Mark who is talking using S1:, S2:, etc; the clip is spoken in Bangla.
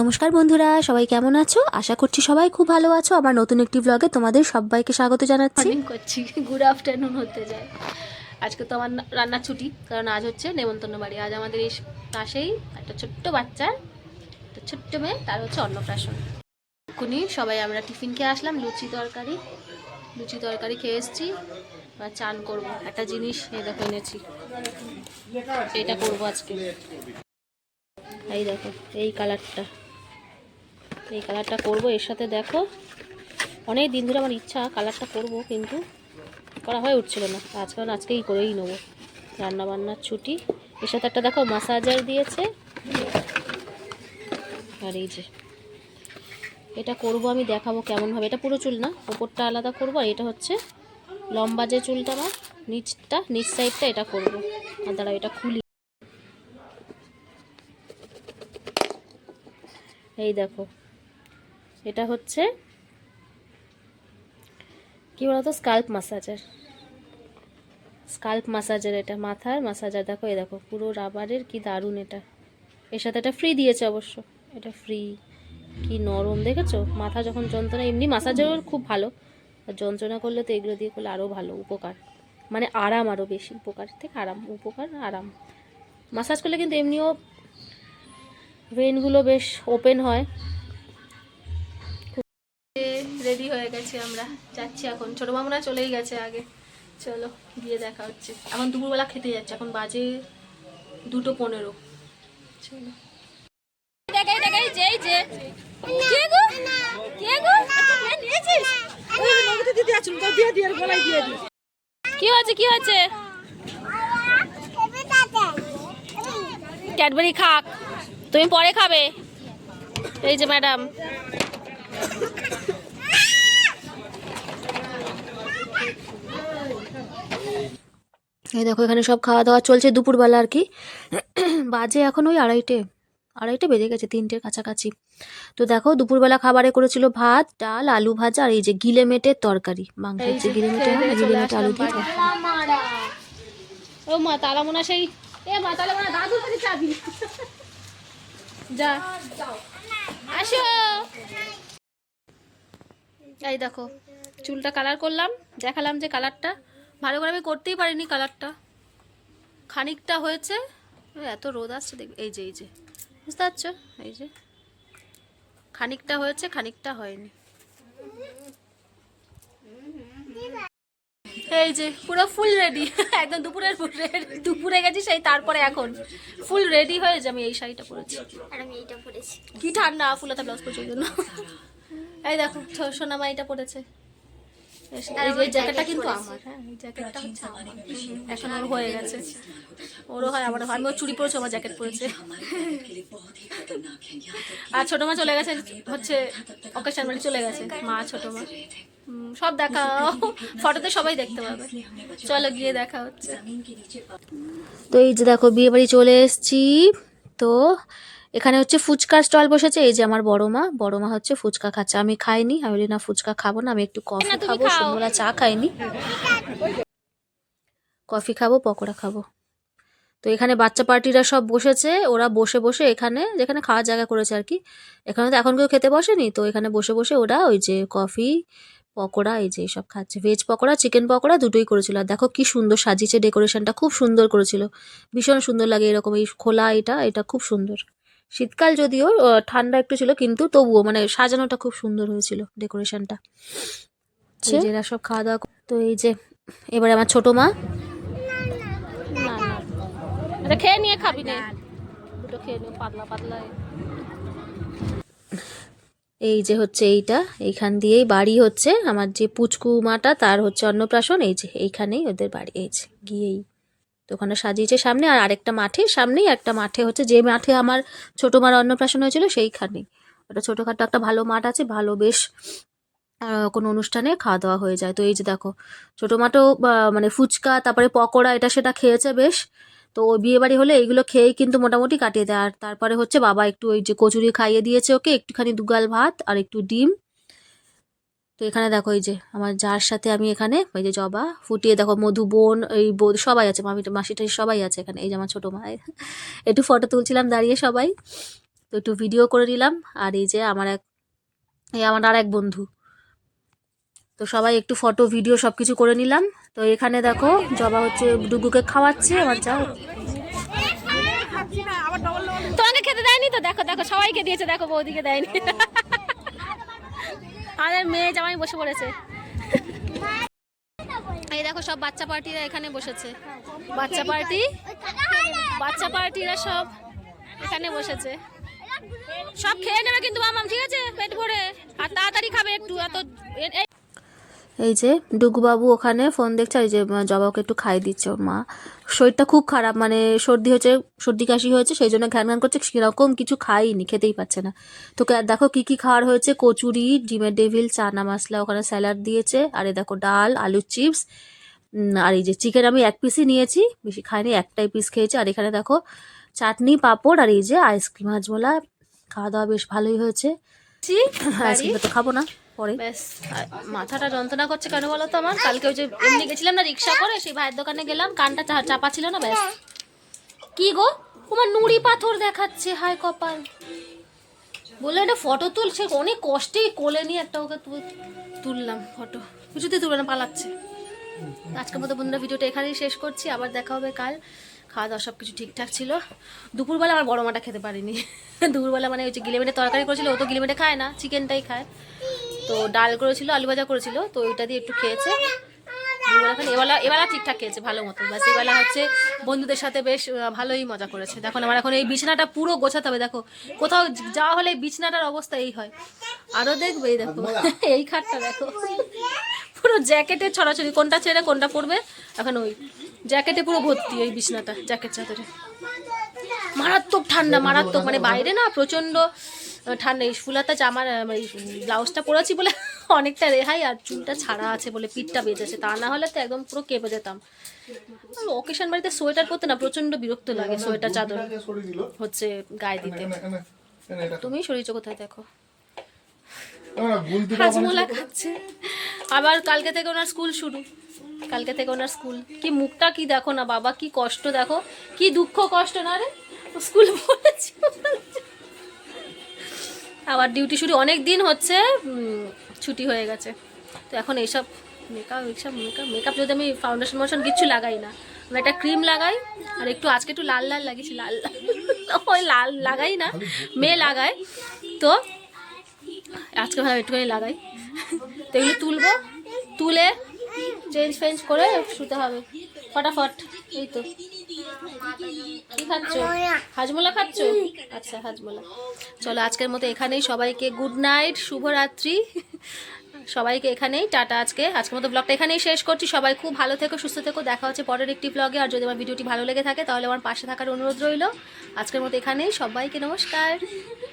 S1: নমস্কার বন্ধুরা, সবাই কেমন আছো? আশা করছি সবাই খুব ভালো আছো। আমার নতুন একটি ব্লগে তোমাদের সবাইকে স্বাগত জানাচ্ছি।
S2: করছি গুড আফটারনুন হতে যায়। আজকে তো আমার রান্নার ছুটি, কারণ আজ হচ্ছে নেমন্তন্ন বাড়ি। আজ আমাদের এই পাশেই একটা ছোট্ট বাচ্চার, একটা ছোট্ট মেয়ে, তার হচ্ছে অন্নপ্রাশন। এক্ষুনি সবাই আমরা টিফিন খেয়ে আসলাম, লুচি তরকারি। লুচি তরকারি খেয়ে এসেছি, এবার চান করব। একটা জিনিস, এই দেখো এনেছি। এটা করব আজকে। এই দেখো, এই কালারটা এই কালারটা করব, এর সাথে দেখো, অনেক দিন ধরে আমার ইচ্ছা কালারটা করব, কিন্তু করা হয়ে উঠছিল না। আজকে আজকেই করেই নেব। রান্না বান্নার ছুটি। এর সাথে একটা দেখো মাসাজার দিয়েছে। আর এই যে, এটা করব আমি, দেখাবো কেমনভাবে এটা পুরো চুল না, ওপরটা আলাদা করব, আর এটা হচ্ছে লম্বা যে চুলটা আমার, নিচটা, নিচ সাইডটা এটা করব। আর দাঁড়া এটা খুলি। এই দেখো এটা হচ্ছে কি বলতো? স্কাল্প মাসাজার স্কাল্প মাসাজার এটা, মাথার মাসাজার দেখো, এই দেখো, পুরো রাবারের কি দারুণ এটা। এর সাথে এটা ফ্রি দিয়েছে অবশ্য। এটা ফ্রি কি নরম, দেখেছ? মাথা যখন যন্ত্রণা, এমনি মাসাজারও খুব ভালো। আর যন্ত্রণা করলে তো এগুলো দিয়ে করলে আরও ভালো, উপকার। মানে আরাম আরও বেশি, উপকার। থেকে আরাম, উপকার, আরাম। মাসাজ করলে কিন্তু এমনিও ভেনগুলো বেশ ওপেন হয়। রেডি হয়ে গেছি আমরা। যাচ্ছি এখন। ছোটো মামুনা চলেই গেছে আগে। চলো গিয়ে দেখা হচ্ছে। এখন দুপুরবেলা খেতে যাচ্ছে। এখন বাজে দুটো পনেরো। চলো। দেখাই দেখাই যেই যে কে গো? কে গো? কে নিয়েছিস? কি হয়েছে কি হয়েছে? ক্যাডবেরি খাক। তুমি পরে খাবে। এই যে ম্যাডাম।
S1: এই দেখো এখানে সব খাওয়া দাওয়া চলছে দুপুরবেলা আর কি। বাজে এখন ওই আড়াইটে আড়াইটে বেজে গেছে তিনটের কাছাকাছি। তো দেখো দুপুরবেলা খাবারে করেছিল ভাত ডাল আলু ভাজা আর এই যে গিলে মেটের তরকারি যে গিলে মেটে হয় গিলে মেটে আলু দিয়ে
S2: ও মা তালা মোনা সেই এ মা তালা মোনা দাদু কাছে চাবি যা। আসো। এই দেখো চুলটা কালার করলাম দেখালাম যে কালারটা ভালো করে আমি করতেই পারিনি কালারটা। খানিকটা হয়েছে। এত রোদ আসছে দেখ এই যে এই যে। বুঝতে পারছ? এই যে। খানিকটা হয়েছে খানিকটা হয়নি। এই যে পুরো ফুল রেডি একদম দুপুরের রে- দুপুরে গেছি সেই তারপরে এখন। ফুল রেডি হয়ে যে আমি এই শাড়িটা পরেছি।
S3: আর আমি এইটা পরেছি।
S2: কি ঠান্ডা ফুলাতা ব্লাউজ পরছে জন্য। এই দেখো সোনামা এটা পরেছে। এই জ্যাকেটটা কিন্তু আমার হ্যাঁ এই জ্যাকেটটা হচ্ছে আমার এখন ওর হয়ে গেছে ওরও হয় আমারও হয় আমি ওর চুড়ি পরেছে আমার জ্যাকেট পরেছে আর ছোট মা চলে গেছে হচ্ছে অকেশন বাড়ি চলে গেছে মা ছোট মা হুম, সব দেখা ফটোতে সবাই দেখতে পাবে চলো গিয়ে দেখা হচ্ছে
S1: তো এই যে দেখো বিয়ে বাড়ি চলে এসেছি তো এখানে হচ্ছে ফুচকার স্টল বসেছে এই যে আমার বড় মা বড় মা হচ্ছে ফুচকা খাচ্ছে। আমি খাইনি আমি বলি না ফুচকা খাব না আমি একটু কফি খাব। সন্ধ্যেবেলা চা খাইনি। কফি খাব পকোড়া খাব। তো এখানে বাচ্চা পার্টিরা সব বসেছে ওরা বসে বসে এখানে যেখানে খাওয়ার জায়গা করেছে আর কি। এখানে তো এখন কেউ খেতে বসেনি তো এখানে বসে বসে ওরা ওই যে কফি পকোড়া এই যে সব খাচ্ছে। ভেজ পকোড়া চিকেন পকোড়া দুটোই করেছিল। আর দেখো কি সুন্দর সাজিয়েছে ডেকোরেশনটা খুব সুন্দর করেছিল। ভীষণ সুন্দর লাগে এরকম এই খোলা এটা এটা খুব সুন্দর। শীতকাল যদিও ঠান্ডা একটু ছিল কিন্তু তবুও মানে সাজানোটা খুব সুন্দর হয়েছিল ডেকোরেশনটা। যে এরা সব খাওয়া দাওয়া তো এই যে এবারে আমার ছোট মা।
S2: এটা খেয়ে নিয়ে খাবি না। দুটো খেয়ে নিও পাতলা পাতলা
S1: এই যে হচ্ছে এইটা এইখান দিয়েই বাড়ি হচ্ছে। আমার যে পুচকু মাটা তার হচ্ছে অন্নপ্রাশন এই যে এইখানেই ওদের বাড়ি এই যে গিয়েই। তো ওখানে সাজিয়েছে সামনে আর আরেকটা মাঠে, সামনেই একটা মাঠে হচ্ছে যে মাঠে আমার ছোটো মার অন্নপ্রাশন হয়েছিল সেইখানেই ওটা ছোটোখাটো একটা ভালো মাঠ আছে, ভালো বেশ কোনো অনুষ্ঠানে খাওয়া দাওয়া হয়ে যায়। তো এই যে দেখো, ছোটো মাঠও মানে ফুচকা, তারপরে পকোড়া, এটা সেটা খেয়েছে বেশ। তো বিয়ে বাড়ি হলে এইগুলো খেয়েই কিন্তু মোটামুটি কাটিয়ে দেয়। আর তারপরে হচ্ছে বাবা একটু ওই যে কচুরি খাইয়ে দিয়েছে ওকে, একটুখানি দুগাল ভাত আর একটু ডিম। তো এখানে দেখো এই যে আমার যার সাথে আমি এখানে, ওই যে জবা, ফুটিয়ে দেখো মধু, বোন, এই বোন সবাই আছে, মামি, মাসি, টাসি সবাই আছে এখানে। এই যে আমার ছোটো মা একটু ফটো তুলছিলাম দাঁড়িয়ে সবাই। তো একটু ভিডিও করে নিলাম। আর এই যে আমার এক, এই আমার আর এক বন্ধু। তো সবাই একটু ফটো ভিডিও সব কিছু করে নিলাম। তো এখানে দেখো জবা হচ্ছে ডুগুকে খাওয়াচ্ছে, আমার যা।
S2: তোমাকে খেতে দেয়নি তো? দেখো দেখো, সবাইকে দিয়েছে। দেখো, বৌদিকে দেয়নি। আমাদের মেয়ে জামাই বসে পড়েছে। এই দেখো সব বাচ্চা পার্টিরা এখানে বসেছে। বাচ্চা পার্টি, বাচ্চা পার্টিরা সব এখানে বসেছে। সব খেয়ে নেবে কিন্তু, মামাম, ঠিক আছে? পেট ভরে। আর তাড়াতাড়ি খাবে একটু, এত এই-
S1: যে ডুগুবাবু ওখানে ফোন দেখছে আর এই যে জবাকে একটু খাই দিচ্ছে ওর মা। শরীরটা খুব খারাপ মানে সর্দি হয়েছে সর্দি কাশি হয়েছে সেই জন্য ঘ্যান ঘ্যান করছে সেরকম কিছু খাইনি খেতেই পাচ্ছে না। তোকে আর দেখো কি কি খাওয়ার হয়েছে কচুরি ডিমের ডেভিল চানা মশলা ওখানে স্যালাড দিয়েছে আর এই দেখো ডাল আলুর চিপস আর এই যে চিকেন আমি এক পিসই নিয়েছি বেশি খাইনি একটাই পিস খেয়েছি আর এখানে দেখো চাটনি পাঁপড় আর এই যে আইসক্রিম হাজমোলা খাওয়া দাওয়া বেশ ভালোই হয়েছে। আইসক্রিমটা তো খাব না। পরে।
S2: মাথাটা যন্ত্রণা করছে কেন বলো তো আমার? কালকে ওই যে এমনি গেছিলাম না রিক্সা করে, সেই ভাইয়ের দোকানে গেলাম, কানটা চাপা ছিল না, ব্যাস। কি গো? তোমার নুড়ি পাথর দেখাচ্ছে, হায় কপাল। বলল, এটা ফটো তুলছে। অনেক কষ্টেই কোলে নিয়ে একটা ওকে তুললাম ফটো কিছুতেই তুলে না, পালাচ্ছে। আজকের মতো বন্ধুরা ভিডিওটা এখানেই শেষ করছি। আবার দেখা হবে কাল। খাওয়া দাওয়া সব কিছু ঠিকঠাক ছিল। দুপুরবেলা আমার বড় মাটা খেতে পারিনি। দুপুরবেলা মানে ওই যে গিলেমেটে তরকারি করেছিল, ও তো গিলেমেটে খায় না, চিকেনটাই খায়। তো ডাল করেছিল আলু ভাজা করেছিল তো ওইটা দিয়ে একটু খেয়েছে। এবেলা এবেলা ঠিকঠাক খেয়েছে ভালো মতো। বাস এবেলা হচ্ছে বন্ধুদের সাথে বেশ ভালোই মজা করেছে। দেখো আমার এখন এই বিছানাটা পুরো গোছাতে হবে। দেখো কোথাও যাওয়া হলে বিছানাটার অবস্থা এই হয়। আরও দেখবে এই দেখো এই খাটটা দেখো। পুরো জ্যাকেটে ছড়াছড়ি কোনটা ছেড়ে কোনটা পরবে? এখন ওই জ্যাকেটে পুরো ভর্তি ওই বিছানাটা জ্যাকেট চাদরে। মারাত্মক ঠান্ডা মারাত্মক মানে বাইরে না প্রচণ্ড আহ, ঠান্ডা ফুলাতা জামার ব্লাউজটা পরেছি বলে অনেকটা রেহাই আর চুলটা ছাড়া আছে বলে পিঠটা বেঁচেছে তা না হলে তো একদম পুরো কেঁপে যেতাম। অকেশন বাড়িতে সোয়েটার পরতে না প্রচণ্ড বিরক্ত লাগে সোয়েটার চাদর হচ্ছে গায়ে দিতে। তুমি শরীর কোথায় দেখো? হাজমোলা খাচ্ছে। আবার কালকে থেকে ওনার স্কুল শুরু। কালকে থেকে ওনার স্কুল। কি মুখটা কি দেখো না বাবা কি কষ্ট দেখো। কি দুঃখ কষ্ট না রে? স্কুল পড়েছি আবার ডিউটি শুরু অনেক দিন হচ্ছে ছুটি হয়ে গেছে। তো এখন এইসব মেকআপ এইসব মেকআপ মেকআপ যদি আমি ফাউন্ডেশন মোশন কিচ্ছু লাগাই না। আমি একটা ক্রিম লাগাই, আর একটু আজকে একটু লাল লাল লাগিয়েছি, লাল ওই লাল লাগাই না, মেয়ে লাগায়। তো আজকে ভালো একটুখানি লাগাই। তো এগুলো তুলবো, তুলে চেঞ্জ ফেঞ্জ করে শুতে হবে। ফটাফট, এই তো। হাজমোলা খাচ্ছ? আচ্ছা হাজমোলা। চলো, আজকের মতো এখানেই সবাইকে গুড নাইট শুভরাত্রি। সবাইকে এখানেই, টাটা আজকে। আজকের মতো ব্লগটা এখানেই শেষ করছি। সবাই খুব ভালো থেকো, সুস্থ থেকো। দেখা হচ্ছে পরের একটি ব্লগে আর যদি আমার ভিডিওটি ভালো লেগে থাকে, তাহলে আমার পাশে থাকার অনুরোধ রইল। আজকের মতো এখানেই, সবাইকে নমস্কার।